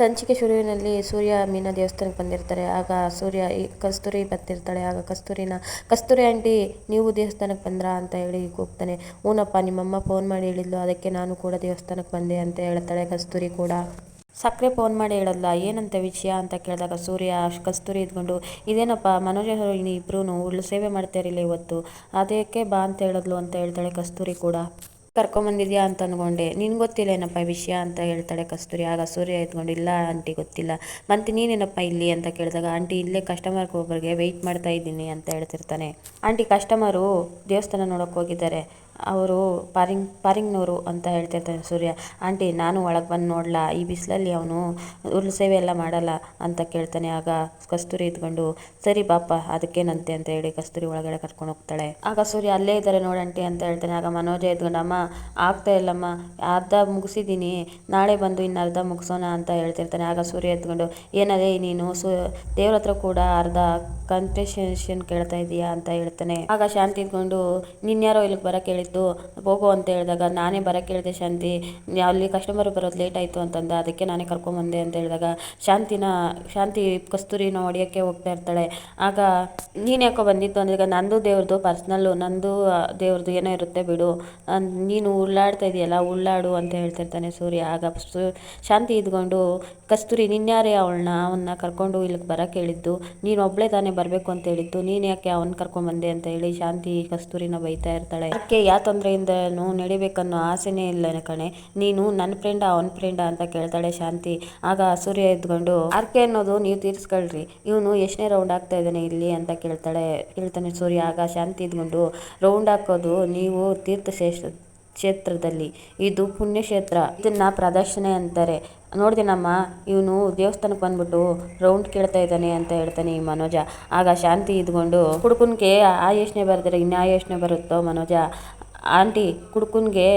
ಸಂಚಿಕೆ ಶುರುವಿನಲ್ಲಿ ಸೂರ್ಯ ಮೀನಾ ದೇವಸ್ಥಾನಕ್ಕೆ ಬಂದಿರ್ತಾರೆ. ಆಗ ಸೂರ್ಯ ಈ ಕಸ್ತೂರಿ ಬರ್ತಿರ್ತಾಳೆ. ಆಗ ಕಸ್ತೂರಿನ, ಕಸ್ತೂರಿ ಆಂಟಿ, ನೀವು ದೇವಸ್ಥಾನಕ್ಕೆ ಬಂದ್ರಾ? ಅಂತ ಹೇಳಿ ಕೂಗ್ತಾನೆ. ಹ್ಞೂನಪ್ಪ ನಿಮ್ಮಮ್ಮ ಫೋನ್ ಮಾಡಿ ಹೇಳಿದ್ಲು. ಅದಕ್ಕೆ ನಾನು ಕೂಡ ದೇವಸ್ಥಾನಕ್ಕೆ ಬಂದೆ ಅಂತ ಹೇಳ್ತಾಳೆ ಕಸ್ತೂರಿ ಕೂಡ. ಸಕ್ಕರೆ ಫೋನ್ ಮಾಡಿ ಹೇಳಲ್ಲ ಏನಂತ ವಿಷಯ? ಅಂತ ಕೇಳಿದಾಗ ಸೂರ್ಯ ಕಸ್ತೂರಿ ಇದ್ಕೊಂಡು, ಇದೇನಪ್ಪ, ಮನೋಜ ಇಬ್ಬರೂ ಉಳ್ಳು ಸೇವೆ ಮಾಡ್ತಾರಿಲ್ಲ ಇವತ್ತು. ಅದಕ್ಕೆ ಬಾ ಅಂತ ಹೇಳಿದ್ಲು ಅಂತ ಹೇಳ್ತಾಳೆ ಕಸ್ತೂರಿ ಕೂಡ. ಕರ್ಕೊಂಬಂದಿದ್ಯಾ ಅಂತ ಅಂದ್ಕೊಂಡೆ ನಿನ್ಗೆ ಗೊತ್ತಿಲ್ಲ ಏನಪ್ಪ ಈ ವಿಷಯ ಅಂತ ಹೇಳ್ತಾಳೆ ಕಸ್ತೂರಿ. ಆಗ ಸೂರ್ಯ ಎತ್ಕೊಂಡು, ಇಲ್ಲ ಆಂಟಿ ಗೊತ್ತಿಲ್ಲ. ಮತ್ತೆ ನೀನೇನಪ್ಪ ಇಲ್ಲಿ ಅಂತ ಕೇಳಿದಾಗ, ಆಂಟಿ ಇಲ್ಲೇ ಕಸ್ಟಮರ್ಗೆ ಒಬ್ಬರಿಗೆ ವೆಯ್ಟ್ ಮಾಡ್ತಾ ಇದ್ದೀನಿ ಅಂತ ಹೇಳ್ತಿರ್ತಾನೆ. ಆಂಟಿ ಕಸ್ಟಮರು ದೇವಸ್ಥಾನ ನೋಡೋಕೆ ಹೋಗಿದ್ದಾರೆ. ಅವರು ಪಾರಿಂಗ್, ಪಾರಿಂಗ್ನವರು ಅಂತ ಹೇಳ್ತಿರ್ತಾನೆ ಸೂರ್ಯ. ಆಂಟಿ, ನಾನು ಒಳಗೆ ಬಂದು ನೋಡಲಾ, ಈ ಬಿಸಿಲಲ್ಲಿ ಅವನು ಹುಲ್ಲು ಸೇವೆ ಎಲ್ಲ ಮಾಡಲ್ಲ, ಅಂತ ಕೇಳ್ತಾನೆ. ಆಗ ಕಸ್ತೂರಿ ಇದ್ಕೊಂಡು ಸರಿ ಪಾಪ ಅದಕ್ಕೇನಂತೆ? ಅಂತ ಹೇಳಿ ಕಸ್ತೂರಿ ಒಳಗಡೆ ಕರ್ಕೊಂಡು ಹೋಗ್ತಾಳೆ. ಆಗ ಸೂರ್ಯ ಅಲ್ಲೇ ಇದ್ದಾರೆ ನೋಡಂಟಿ ಅಂತ ಹೇಳ್ತಾನೆ. ಆಗ ಮನೋಜ ಇದ್ಕೊಂಡು ಅಮ್ಮ, ಆಗ್ತಾ ಇಲ್ಲಮ್ಮ, ಅರ್ಧ ಮುಗಿಸಿದ್ದೀನಿ, ನಾಳೆ ಬಂದು ಇನ್ನು ಅರ್ಧ ಮುಗಿಸೋಣ ಅಂತ ಹೇಳ್ತಿರ್ತಾನೆ. ಆಗ ಸೂರ್ಯ ಎತ್ಕೊಂಡು ಏನದೇ ನೀನು ಸು, ದೇವ್ರ ಹತ್ರ ಕೂಡ ಅರ್ಧ ಕನ್ಸೆಷನ್ ಕೇಳ್ತಾ ಇದೀಯಾ? ಅಂತ ಹೇಳ್ತಾನೆ. ಆಗ ಶಾಂತಿ ಇದ್ಕೊಂಡು ನಿನ್ಯಾರೋ ಇಲ್ಲಿಗೆ ಬರಕ್ಕೆ ಹೇಳಿದ್ದು ಹೋಗು ಅಂತ ಹೇಳಿದಾಗ, ನಾನೇ ಬರಕ್ಕೆ ಹೇಳಿದೆ ಶಾಂತಿ, ಅಲ್ಲಿ ಕಸ್ಟಮರ್ ಬರೋದು ಲೇಟ್ ಆಯಿತು ಅಂತಂದ, ಅದಕ್ಕೆ ನಾನೇ ಕರ್ಕೊಂಬಂದೆ ಅಂತ ಹೇಳಿದಾಗ, ಶಾಂತಿನ, ಶಾಂತಿ ಕಸ್ತೂರಿನ ಹೊಡಿಯೋಕ್ಕೆ ಹೋಗ್ತಾ ಇರ್ತಾಳೆ. ಆಗ ನೀನು ಯಾಕೋ ಬಂದಿತ್ತು ಅಂದಾಗ ನಂದು ದೇವ್ರದ್ದು ಪರ್ಸ್ನಲ್ಲು ನಂದು ದೇವ್ರದ್ದು ಏನೋ ಇರುತ್ತೆ ಬಿಡು ನೀನು ಉಳ್ಳಾಡ್ತಾ ಇದೆಯಲ್ಲ, ಉಳ್ಳಾಡು ಅಂತ ಹೇಳ್ತಿರ್ತಾನೆ ಸೂರ್ಯ. ಆಗ ಶಾಂತಿ ಇದ್ಕೊಂಡು, ಕಸ್ತೂರಿ ನಿನ್ಯಾರೇ ಅವಳನ್ನ, ಅವನ್ನ ಕರ್ಕೊಂಡು ಇಲ್ಲಿಗೆ ಬರಕ್ಕೆ ಹೇಳಿದ್ದು, ನೀನು ಒಬ್ಬಳೇ ತಾನೇ ಬರಬೇಕು ಅಂತ ಹೇಳಿದ್ದು, ನೀನು ಯಾಕೆ ಅವನ್ನ ಕರ್ಕೊಂಬಂದೆ? ಅಂತ ಹೇಳಿ ಶಾಂತಿ ಕಸ್ತೂರಿನ ಬೈತಾ ಇರ್ತಾಳೆ. ಯಾಕೆ ಯಾವ ತೊಂದರೆಯಿಂದನೂ ನಡಿಬೇಕನ್ನೋ ಆಸೆನೇ ಇಲ್ಲ ಕಣೆ. ನೀನು ನನ್ನ ಫ್ರೆಂಡ್, ಅವನ ಫ್ರೆಂಡ್ ಅಂತ ಕೇಳ್ತಾಳೆ ಶಾಂತಿ. ಆಗ ಸೂರ್ಯ ಎದ್ಕೊಂಡು ಆರ್ಕೆ ಅನ್ನೋದು ನೀವು ತೀರಿಸ್ಕೊಳ್ರಿ. ಇವನು ಎಷ್ಟನೇ ರೌಂಡ್ ಆಗ್ತಾ ಇದ್ದಾನೆ ಇಲ್ಲಿ? ಅಂತ ಕೇಳ್ತಾಳೆ, ಕೇಳ್ತಾನೆ ಸೂರ್ಯ. ಆಗ ಶಾಂತಿ ಇದ್ಕೊಂಡು ರೌಂಡ್ ಹಾಕೋದು ನೀವು ತೀರ್ಥಶ್ರೇಷ್ಠ ಕ್ಷೇತ್ರದಲ್ಲಿ. ಇದು ಪುಣ್ಯಕ್ಷೇತ್ರ. ಇದನ್ನ ಪ್ರದರ್ಶನೆ ಅಂತಾರೆ. ನೋಡ್ದಿನಮ್ಮ ಇವನು ದೇವಸ್ಥಾನಕ್ಕೆ ಬಂದ್ಬಿಟ್ಟು ರೌಂಡ್ ಕೇಳ್ತಾ ಇದ್ದಾನೆ ಅಂತ ಹೇಳ್ತಾನೆ ಈ ಮನೋಜ. ಆಗ ಶಾಂತಿ ಇದ್ಕೊಂಡು ಹುಡುಕುನ್ಗೆ ಆ ಯೋಚನೆ ಬರ್ತಾರೆ ಇನ್ಯಾ ಆ ಯೋಚನೆ ಬರುತ್ತೋ ಮನೋಜ? ಆಂಟಿ ಕುಡ್ಕುನ್ಗೆ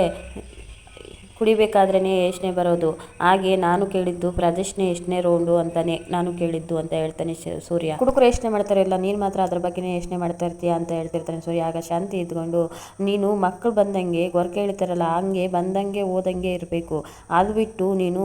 ಕುಡಿಬೇಕಾದ್ರೇ ಯೋಚನೆ ಬರೋದು. ಹಾಗೆ ನಾನು ಕೇಳಿದ್ದು, ಪ್ರದರ್ಶನೆ ಎಷ್ಟನೇ ರೌಂಡು ಅಂತಾನೆ ನಾನು ಕೇಳಿದ್ದು, ಅಂತ ಹೇಳ್ತಾನೆ ಸೂರ್ಯ. ಕುಡುಕರು ಯೋಚನೆ ಮಾಡ್ತಾರೆ, ಇಲ್ಲ, ನೀನು ಮಾತ್ರ ಅದ್ರ ಬಗ್ಗೆನೇ ಯೋಚನೆ ಮಾಡ್ತಾ ಇರ್ತೀಯ? ಅಂತ ಹೇಳ್ತಿರ್ತಾನೆ ಸೂರ್ಯ. ಆಗ ಶಾಂತಿ ಇದ್ಕೊಂಡು, ನೀನು ಮಕ್ಕಳು ಬಂದಂಗೆ ಗೊರಕೆ ಹೇಳ್ತಾರಲ್ಲ, ಹಂಗೆ ಬಂದಂಗೆ ಓದಂಗೆ ಇರಬೇಕು. ಅದು ಬಿಟ್ಟು ನೀನು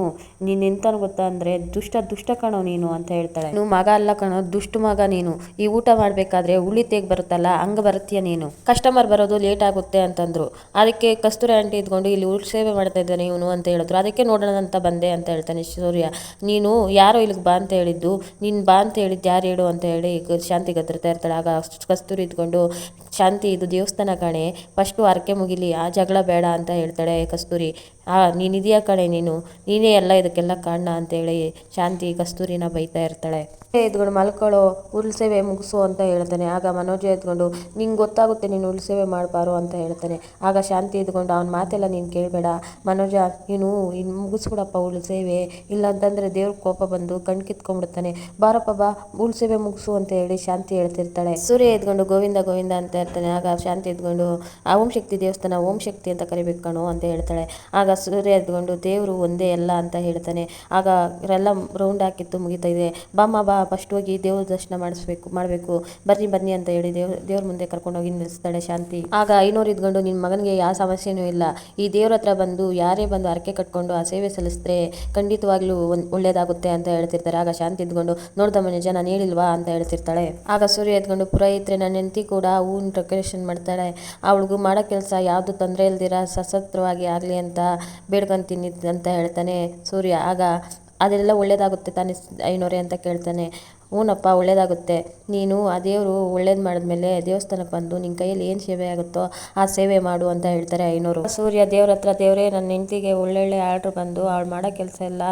ನೀನು ಎಂತನು ಗೊತ್ತಾ ಅಂದರೆ, ದುಷ್ಟ ದುಷ್ಟ ಕಣೋ ನೀನು, ಅಂತ ಹೇಳ್ತಾಳೆ. ನೀನು ಮಗ ಅಲ್ಲ ಕಣೋ, ದುಷ್ಟ ಮಗ ನೀನು. ಈ ಊಟ ಮಾಡಬೇಕಾದ್ರೆ ಉಳಿ ತೇಗ್ ಬರುತ್ತಲ್ಲ, ಹಂಗೆ ಬರುತ್ತೀಯ ನೀನು. ಕಸ್ಟಮರ್ ಬರೋದು ಲೇಟ್ ಆಗುತ್ತೆ, ಅಂತಂದ್ರು. ಅದಕ್ಕೆ ಕಸ್ತೂರಿ ಆಂಟಿ ಇದ್ಕೊಂಡು ಇಲ್ಲಿ ಊಟ ಸೇವೆ ಮಾಡ್ತಾ ಇದ್ದಾನೆ ಇವನು ಅಂತ ಹೇಳಿದ್ರು. ಅದಕ್ಕೆ ನೋಡೋಣ ಅಂತ ಬಂದೆ ಅಂತ ಹೇಳ್ತಾನೆ ಸೂರ್ಯ. ನೀನು ಯಾರೋ ಇಲ್ಲಿಗೆ ಬಾ ಅಂತ ಹೇಳಿದ್ದು. ನೀನು ಬಾ ಅಂತ ಹೇಳಿದ್ದು ಯಾರು ಹೇಳು ಅಂತ ಹೇಳಿ ಶಾಂತಿ ಗದ್ರತಾ ಇರ್ತಾಳೆ. ಆಗ ಕಸ್ತೂರಿ ಇದ್ಕೊಂಡು, ಶಾಂತಿ ಇದು ದೇವಸ್ಥಾನ ಕಣೆ, ಫಸ್ಟು ಹರಕೆ ಮುಗಿಲಿ, ಆ ಜಗಳ ಬೇಡ ಅಂತ ಹೇಳ್ತಾಳೆ ಕಸ್ತೂರಿ. ಆ, ನೀನಿದೆಯಾ ಕಣೆ ನೀನು? ನೀನೇ ಎಲ್ಲ ಇದಕ್ಕೆಲ್ಲ ಕಾಣ ಅಂತೇಳಿ ಶಾಂತಿ ಕಸ್ತೂರಿನ ಬೈತಾ ಇರ್ತಾಳೆ. ಎದ್ಕೊಂಡು ಮಲ್ಕೊಳ್ಳೋ, ಹುಲ್ ಸೇವೆ ಮುಗಿಸು ಅಂತ ಹೇಳ್ತಾನೆ. ಆಗ ಮನೋಜ ಎದ್ಕೊಂಡು, ನಿಂಗೆ ಗೊತ್ತಾಗುತ್ತೆ, ನೀನು ಉರುಳು ಸೇವೆ ಮಾಡಬಾರು ಅಂತ ಹೇಳ್ತಾನೆ. ಆಗ ಶಾಂತಿ ಎದ್ಕೊಂಡು, ಅವ್ನ ಮಾತೆಲ್ಲ ನೀನು ಕೇಳಬೇಡ. ಮನೋಜ, ನೀನು ಇನ್ನು ಮುಗಿಸ್ಬಿಡಪ್ಪ ಹುಲ್ ಸೇವೆ. ಇಲ್ಲ ಅಂತಂದರೆ ದೇವ್ರ ಕೋಪ ಬಂದು ಕಣ್ ಕಿತ್ಕೊಂಡ್ಬಿಡ್ತಾನೆ. ಬಾರಪ್ಪ, ಬಾ, ಹುಲ್ ಸೇವೆ ಮುಗಿಸು ಅಂತ ಹೇಳಿ ಶಾಂತಿ ಹೇಳ್ತಿರ್ತಾಳೆ. ಸೂರ್ಯ ಎದ್ಕೊಂಡು, ಗೋವಿಂದ ಗೋವಿಂದ ಅಂತ ಇರ್ತಾನೆ ಆಗ ಶಾಂತಿ ಎದ್ಕೊಂಡು, ಆ ಓಂ ಶಕ್ತಿ ದೇವಸ್ಥಾನ, ಓಂ ಶಕ್ತಿ ಅಂತ ಕರಿಬೇಕು ಕಣೋ ಅಂತ ಹೇಳ್ತಾಳೆ. ಆಗ ಸೂರ್ಯ ಎದ್ಕೊಂಡು, ದೇವರು ಒಂದೇ ಅಲ್ಲ ಅಂತ ಹೇಳ್ತಾನೆ. ಆಗ ಎಲ್ಲ ರೌಂಡ್ ಹಾಕಿತ್ತು ಮುಗಿತಾ ಇದೆ. ಬಾಮ್ಮ ಬಾ ಫಸ್ಟ್ ಹೋಗಿ ದೇವ್ರ ದರ್ಶನ ಮಾಡಿಸ್ಬೇಕು, ಮಾಡಬೇಕು. ಬನ್ನಿ ಬನ್ನಿ ಅಂತ ಹೇಳಿ ದೇವ್, ದೇವ್ರ ಮುಂದೆ ಕರ್ಕೊಂಡೋಗಿ ನಿಲ್ಲಿಸ್ತಾಳೆ ಶಾಂತಿ. ಆಗ ಐನೂರು ಇದ್ಕೊಂಡು ನಿನ್ನ ಮಗನಿಗೆ ಯಾವ ಸಮಸ್ಯೆನೂ ಇಲ್ಲ. ಈ ದೇವ್ರ ಹತ್ರ ಬಂದು ಯಾರೇ ಬಂದು ಅರಕೆ ಕಟ್ಕೊಂಡು ಆ ಸೇವೆ ಸಲ್ಲಿಸಿದ್ರೆ ಖಂಡಿತವಾಗ್ಲೂ ಒಳ್ಳೇದಾಗುತ್ತೆ ಅಂತ ಹೇಳ್ತಿರ್ತಾರೆ. ಆಗ ಶಾಂತಿ ಇದ್ಕೊಂಡು ನೋಡ್ದಮ್ಮ ನಿಜ ನಾನು ಹೇಳಿಲ್ವಾ ಅಂತ ಹೇಳ್ತಿರ್ತಾಳೆ. ಆಗ ಸೂರ್ಯ ಎದ್ಕೊಂಡು, ಪುರೋಹಿತ್ರೆ ನನ್ನ ಹೆಂಡತಿ ಕೂಡ ಹೂವಿನ ಡೆಕೋರೇಷನ್ ಮಾಡ್ತಾಳೆ. ಅವಳಿಗೂ ಮಾಡೋ ಕೆಲಸ ಯಾವುದು ತೊಂದರೆ ಇಲ್ದಿರ ಸಶಸ್ತ್ರವಾಗಿ ಆಗಲಿ ಅಂತ ಬೇಡ್ಕೊಂತೀನಿ ಅಂತ ಹೇಳ್ತಾನೆ ಸೂರ್ಯ. ಆಗ ಅದೆಲ್ಲ ಒಳ್ಳೆಯದಾಗುತ್ತೆ ತಾನೇ ಐನೋರೆ ಅಂತ ಕೇಳ್ತಾನೆ. ಹ್ಞೂನಪ್ಪ ಒಳ್ಳೇದಾಗುತ್ತೆ. ನೀನು ಆ ದೇವರು ಒಳ್ಳೇದು ಮಾಡಿದ್ಮೇಲೆ ದೇವಸ್ಥಾನಕ್ಕೆ ಬಂದು ನಿನ್ನ ಕೈಯಲ್ಲಿ ಏನು ಸೇವೆ ಆಗುತ್ತೋ ಆ ಸೇವೆ ಮಾಡು ಅಂತ ಹೇಳ್ತಾರೆ ಐನೂರು. ಸೂರ್ಯ ದೇವ್ರ ಹತ್ರ, ದೇವರೇ ನನ್ನ ಹೆಂಡತಿಗೆ ಒಳ್ಳೊಳ್ಳೆ ಆರ್ಡ್ರ್ ಬಂದು ಅವಳು ಮಾಡೋ ಕೆಲಸ ಎಲ್ಲ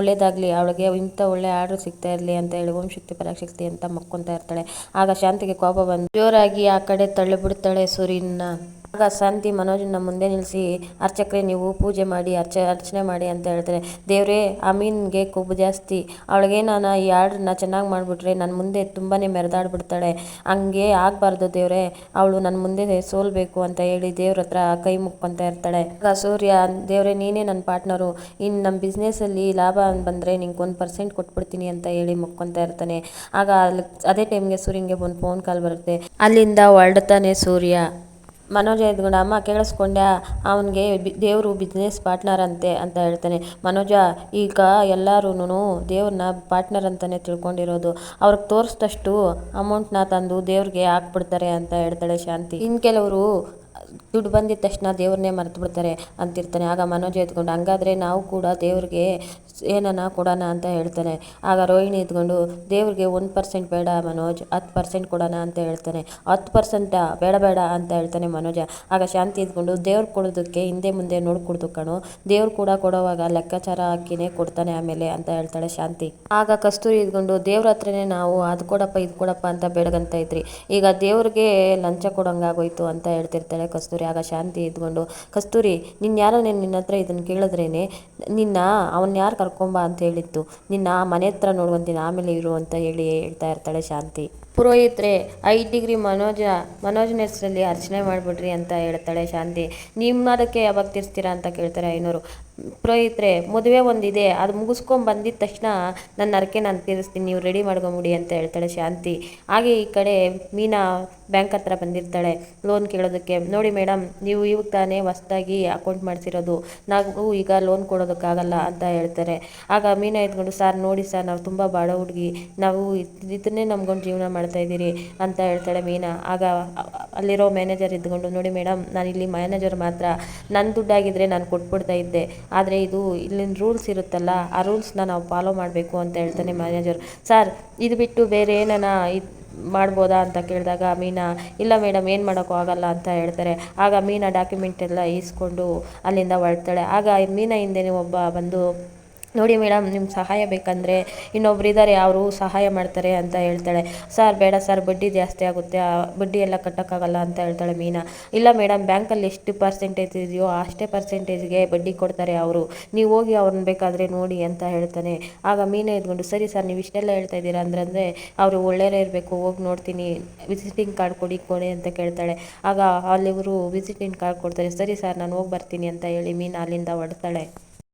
ಒಳ್ಳೇದಾಗಲಿ, ಅವಳಿಗೆ ಇಂಥ ಒಳ್ಳೆ ಆರ್ಡ್ರ್ ಸಿಗ್ತಾ ಇರಲಿ ಅಂತ ಹೇಳಿ ಓಂ ಶಕ್ತಿ ಅಂತ ಮಕ್ಕೊತಾ ಇರ್ತಾಳೆ. ಆಗ ಶಾಂತಿಗೆ ಕೋಪ ಬಂದು ಜೋರಾಗಿ ಆ ಕಡೆ ತಳ್ಳಿಬಿಡ್ತಾಳೆ ಸೂರ್ಯನ ಆಗ ಶಾಂತಿ ಮನೋಜನ ಮುಂದೆ ನಿಲ್ಲಿಸಿ ಅರ್ಚಕರೆ ನೀವು ಪೂಜೆ ಮಾಡಿ, ಅರ್ಚ, ಅರ್ಚನೆ ಮಾಡಿ ಅಂತ ಹೇಳ್ತಾರೆ. ದೇವರೇ ಆ ಮೀನಿಗೆ ಕೊಬ್ಬು ಜಾಸ್ತಿ. ಅವಳಿಗೆ ನಾನು ಈ ಆರ್ಡ್ರನ್ನ ಚೆನ್ನಾಗಿ ಮಾಡಿಬಿಟ್ರೆ ನನ್ನ ಮುಂದೆ ತುಂಬಾ ಮೆರೆದಾಡ್ಬಿಡ್ತಾಳೆ. ಹಂಗೆ ಆಗಬಾರ್ದು ದೇವರೇ, ಅವಳು ನನ್ನ ಮುಂದೆ ಸೋಲ್ಬೇಕು ಅಂತ ಹೇಳಿ ದೇವ್ರ ಹತ್ರ ಕೈ ಮುಕ್ಕೊಂತ ಇರ್ತಾಳೆ. ಆಗ ಸೂರ್ಯ, ದೇವರೇ, ನೀನೇ ನನ್ನ ಪಾರ್ಟ್ನರು. ಇನ್ನು ನಮ್ಮ ಬಿಸ್ನೆಸ್ಸಲ್ಲಿ ಲಾಭ ಬಂದರೆ ನಿಂಗೆ ಒಂದು ಪರ್ಸೆಂಟ್ ಕೊಟ್ಬಿಡ್ತೀನಿ ಅಂತ ಹೇಳಿ ಮುಕ್ಕೊತಾ ಇರ್ತಾನೆ. ಆಗ ಅದೇ ಟೈಮ್ಗೆ ಸೂರ್ಯನಿಗೆ ಒಂದು ಫೋನ್ ಕಾಲ್ ಬರುತ್ತೆ. ಅಲ್ಲಿಂದ ಹೊರಡ್ತಾನೆ ಸೂರ್ಯ. ಮನೋಜ ಎದ್ಕೊಂಡು ಅಮ್ಮ, ಕೇಳಿಸ್ಕೊಂಡ್ಯಾ? ಅವನಿಗೆ ಬಿ, ದೇವರು ಬಿಸ್ನೆಸ್ ಪಾರ್ಟ್ನರ್ ಅಂತೆ ಅಂತ ಹೇಳ್ತಾನೆ. ಮನೋಜ, ಈಗ ಎಲ್ಲರೂ ದೇವ್ರನ್ನ ಪಾರ್ಟ್ನರ್ ಅಂತಲೇ ತಿಳ್ಕೊಂಡಿರೋದು. ಅವ್ರಿಗೆ ತೋರಿಸ್ದಷ್ಟು ಅಮೌಂಟ್ನ ತಂದು ದೇವ್ರಿಗೆ ಹಾಕ್ಬಿಡ್ತಾರೆ ಅಂತ ಹೇಳ್ತಾಳೆ ಶಾಂತಿ. ಇನ್ನು ಕೆಲವರು ದುಡ್ಡು ಬಂದಿದ್ದ ತಕ್ಷಣ ದೇವ್ರನ್ನೇ ಮರೆತು ಬಿಡ್ತಾರೆ ಅಂತಿರ್ತಾನೆ. ಆಗ ಮನೋಜ್ ಎದ್ಕೊಂಡು ಹಂಗಾದ್ರೆ ನಾವು ಕೂಡ ದೇವ್ರಿಗೆ ಏನನ್ನ ಕೊಡೋಣ ಅಂತ ಹೇಳ್ತಾನೆ. ಆಗ ರೋಹಿಣಿ ಇದ್ಕೊಂಡು ದೇವ್ರಿಗೆ ಒಂದು ಪರ್ಸೆಂಟ್ ಬೇಡ ಮನೋಜ್, ಹತ್ತು ಪರ್ಸೆಂಟ್ ಕೊಡೋಣ ಅಂತ ಹೇಳ್ತಾನೆ. ಹತ್ತು ಪರ್ಸೆಂಟಾ ಬೇಡ ಬೇಡ ಅಂತ ಹೇಳ್ತಾನೆ ಮನೋಜ. ಆಗ ಶಾಂತಿ ಇದ್ಕೊಂಡು ದೇವ್ರು ಕೊಡೋದಕ್ಕೆ ಹಿಂದೆ ಮುಂದೆ ನೋಡ್ಕೊಡ್ದು ಕಣು. ದೇವ್ರು ಕೂಡ ಕೊಡೋವಾಗ ಲೆಕ್ಕಾಚಾರ ಹಾಕಿನೇ ಕೊಡ್ತಾನೆ ಆಮೇಲೆ ಅಂತ ಹೇಳ್ತಾಳೆ ಶಾಂತಿ. ಆಗ ಕಸ್ತೂರಿ ಇದ್ಕೊಂಡು ದೇವ್ರ ಹತ್ರನೇ ನಾವು ಅದು ಕೊಡಪ್ಪ, ಇದು ಕೊಡಪ್ಪ ಅಂತ ಬೆಳಗಂತ ಇದ್ರಿ. ಈಗ ದೇವ್ರಿಗೆ ಲಂಚ ಕೊಡೋಂಗಾಗೋಯ್ತು ಅಂತ ಹೇಳ್ತಿರ್ತಾಳೆ ಕಸ್ತೂರಿ. ಆಗ ಶಾಂತಿ ಇದ್ಕೊಂಡು ಕಸ್ತೂರಿ ನಿನ್ನ ಯಾರೋ ನಿನ್ನ ಹತ್ರ ಇದನ್ನು ಕೇಳಿದ್ರೇನೆ, ನಿನ್ನ ಅವನ್ನ ಯಾರು ಕರ್ಕೊಂಬ ಅಂತ ಹೇಳಿತ್ತು. ನಿನ್ನ ಮನೆ ಹತ್ರ ನೋಡ್ಕೊಂತೀನಿ ಆಮೇಲೆ ಇರು ಅಂತ ಹೇಳಿ ಹೇಳ್ತಾ ಇರ್ತಾಳೆ ಶಾಂತಿ. ಪುರೋಹಿತ್ರೆ, ಐದು ಡಿಗ್ರಿ ಮನೋಜ, ಮನೋಜನ ಹೆಸರಲ್ಲಿ ಅರ್ಚನೆ ಮಾಡಿಬಿಡ್ರಿ ಅಂತ ಹೇಳ್ತಾಳೆ ಶಾಂತಿ. ನಿಮ್ಮ ಅದಕ್ಕೆ ಯಾವಾಗ ತೀರಿಸ್ತೀರಾ ಅಂತ ಕೇಳ್ತಾರೆ ಐನೂರು. ಪುರೋಹಿತ್ರೆ, ಮದುವೆ ಒಂದಿದೆ, ಅದು ಮುಗಿಸ್ಕೊಂಡು ಬಂದಿದ್ದ ತಕ್ಷಣ ನನ್ನ ಅರಕೆ ನಾನು ತೀರಿಸ್ತೀನಿ, ನೀವು ರೆಡಿ ಮಾಡ್ಕೊಂಬಿಡಿ ಅಂತ ಹೇಳ್ತಾಳೆ ಶಾಂತಿ. ಹಾಗೆ ಈ ಕಡೆ ಮೀನಾ ಬ್ಯಾಂಕ್ ಹತ್ರ ಬಂದಿರ್ತಾಳೆ ಲೋನ್ ಕೇಳೋದಕ್ಕೆ. ನೋಡಿ ಮೇಡಮ್ ನೀವು ಇವಾಗ ತಾನೇ ಹೊಸ್ದಾಗಿ ಅಕೌಂಟ್ ಮಾಡಿಸಿರೋದು, ನಾವು ಈಗ ಲೋನ್ ಕೊಡೋದಕ್ಕಾಗಲ್ಲ ಅಂತ ಹೇಳ್ತಾರೆ. ಆಗ ಮೀನಾ ಎತ್ಕೊಂಡು, ಸರ್, ನೋಡಿ ಸರ್, ನಾವು ತುಂಬ ಬಾಡ ಹುಡುಗಿ, ನಾವು ಇದನ್ನೇ ನಮ್ಗೊಂಡು ಜೀವನ ಮಾಡ್ತಾ ಇದ್ದೀರಿ ಅಂತ ಹೇಳ್ತಾಳೆ ಮೀನಾ. ಆಗ ಅಲ್ಲಿರೋ ಮ್ಯಾನೇಜರ್ ಇದ್ಕೊಂಡು ನೋಡಿ ಮೇಡಮ್ ನಾನು ಇಲ್ಲಿ ಮ್ಯಾನೇಜರ್ ಮಾತ್ರ. ನನ್ನ ದುಡ್ಡಾಗಿದ್ದರೆ ನಾನು ಕೊಟ್ಬಿಡ್ತಾ ಇದ್ದೆ. ಆದರೆ ಇದು ಇಲ್ಲಿನ ರೂಲ್ಸ್ ಇರುತ್ತಲ್ಲ, ಆ ರೂಲ್ಸ್ನ ನಾವು ಫಾಲೋ ಮಾಡಬೇಕು ಅಂತ ಹೇಳ್ತಾನೆ ಮ್ಯಾನೇಜರ್ ಸರ್ ಇದು ಬಿಟ್ಟು ಬೇರೆ ಏನಾನ ಇದು ಮಾಡ್ಬೋದಾ? ಅಂತ ಕೇಳಿದಾಗ ಮೀನಾ, ಇಲ್ಲ ಮೇಡಮ್ ಏನು ಮಾಡೋಕ್ಕೂ ಆಗಲ್ಲ ಅಂತ ಹೇಳ್ತಾರೆ. ಆಗ ಮೀನಾ ಡಾಕ್ಯುಮೆಂಟ್ ಎಲ್ಲ ಈಸ್ಕೊಂಡು ಅಲ್ಲಿಂದ ಹೊರಡ್ತಾಳೆ. ಆಗ ಮೀನಾ ಹಿಂದೆನೇ ಒಬ್ಬ ಬಂದು ನೋಡಿ ಮೇಡಮ್ ನಿಮ್ಮ ಸಹಾಯ ಬೇಕಂದರೆ ಇನ್ನೊಬ್ರು ಇದ್ದಾರೆ ಅವರು ಸಹಾಯ ಮಾಡ್ತಾರೆ ಅಂತ ಹೇಳ್ತಾಳೆ. ಸರ್, ಬೇಡ ಸರ್, ಬಡ್ಡಿ ಜಾಸ್ತಿ ಆಗುತ್ತೆ, ಆ ಬಡ್ಡಿ ಎಲ್ಲ ಕಟ್ಟೋಕ್ಕಾಗಲ್ಲ ಅಂತ ಹೇಳ್ತಾಳೆ ಮೀನಾ. ಇಲ್ಲ ಮೇಡಮ್, ಬ್ಯಾಂಕಲ್ಲಿ ಎಷ್ಟು ಪರ್ಸೆಂಟೇಜ್ ಇದೆಯೋ ಅಷ್ಟೇ ಪರ್ಸೆಂಟೇಜ್ಗೆ ಬಡ್ಡಿ ಕೊಡ್ತಾರೆ ಅವರು. ನೀವು ಹೋಗಿ ಅವ್ರನ್ನ ಬೇಕಾದರೆ ನೋಡಿ ಅಂತ ಹೇಳ್ತಾನೆ. ಆಗ ಮೀನಾ ಇದ್ಕೊಂಡು ಸರಿ ಸರ್, ನೀವು ಇಷ್ಟೆಲ್ಲ ಹೇಳ್ತಾ ಇದ್ದೀರಾ ಅಂದ್ರೆ ಅವರು ಒಳ್ಳೆಯರೇ ಇರಬೇಕು, ಹೋಗಿ ನೋಡ್ತೀನಿ ವಿಸಿಟಿಂಗ್ ಕಾರ್ಡ್ ಕೊಡಿ ಕೊಡಿ ಅಂತ ಕೇಳ್ತಾಳೆ. ಆಗ ಅಲ್ಲಿವರು ವಿಸಿಟಿಂಗ್ ಕಾರ್ಡ್ ಕೊಡ್ತಾರೆ, ಸರಿ ಸರ್, ನಾನು ಹೋಗಿ ಬರ್ತೀನಿ ಅಂತ ಹೇಳಿ ಮೀನು ಅಲ್ಲಿಂದ ಹೊಡ್ತಾಳೆ